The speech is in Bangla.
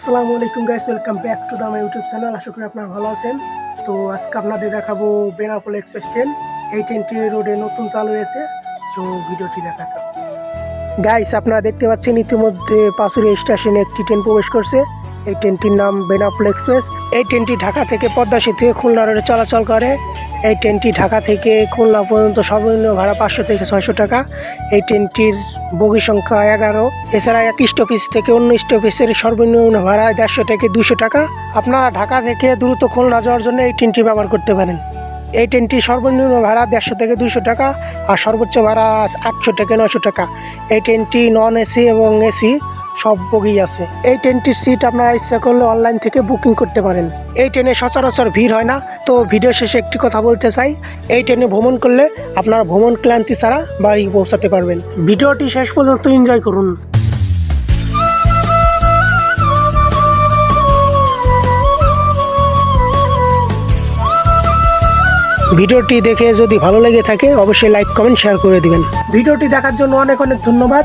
আসসালামু আলাইকুম guys welcome back to the my YouTube channel আশা করি আপনারা ভালো আছেন। তো আজকে আপনাদের দেখাবো বেনাপোল এক্সপ্রেস ট্রেন এই ট্রেনটি রোডে নতুন চালু হয়েছে। তো ভিডিওটি দেখা যাক। গাইস আপনারা দেখতে পাচ্ছেন ইতিমধ্যে পাশুরি স্টেশনে একটি ট্রেন প্রবেশ করছে। এই ট্রেনটির নাম বেনাপোল এক্সপ্রেস এই ট্রেনটি ঢাকা থেকে পদ্মা সেতু থেকে খুলনা রোডে চলাচল করে। এই ট্রেনটি ঢাকা থেকে খুলনা পর্যন্ত সর্বনিম্ন ভাড়া পাঁচশো থেকে ছয়শো টাকা। এই ট্রেনটির বগি সংখ্যা এগারো। এছাড়া এক স্টপেজ থেকে অন্য স্টপেজের সর্বনিম্ন ভাড়া দেড়শো থেকে দুশো টাকা। আপনারা ঢাকা থেকে দ্রুত খুলনা যাওয়ার জন্য এই ট্রেনটি ব্যবহার করতে পারেন। এই ট্রেনটি সর্বনিম্ন ভাড়া দেড়শো থেকে দুশো টাকা আর সর্বোচ্চ ভাড়া আটশো থেকে নশো টাকা। এই ট্রেনটি নন এসি এবং এসি সব বগি আছে। এই ট্রেনটির সিট আপনারা ইচ্ছা করলে অনলাইন থেকে বুকিং করতে পারেন। এই ট্রেনে সচরাচর ভিড় হয় না। তো ভিডিও শেষে একটি কথা বলতে চাই। এই ট্রেনে ভ্রমণ করলে আপনারা ভ্রমণ ক্লান্তি ছাড়া বাড়ি পৌঁছাতে পারবেন। ভিডিওটি শেষ পর্যন্ত এনজয় করুন। ভিডিওটি দেখে যদি ভালো লেগে থাকে, অবশ্যই লাইক কমেন্ট শেয়ার করে দিবেন। ভিডিওটি দেখার জন্য অনেক অনেক ধন্যবাদ।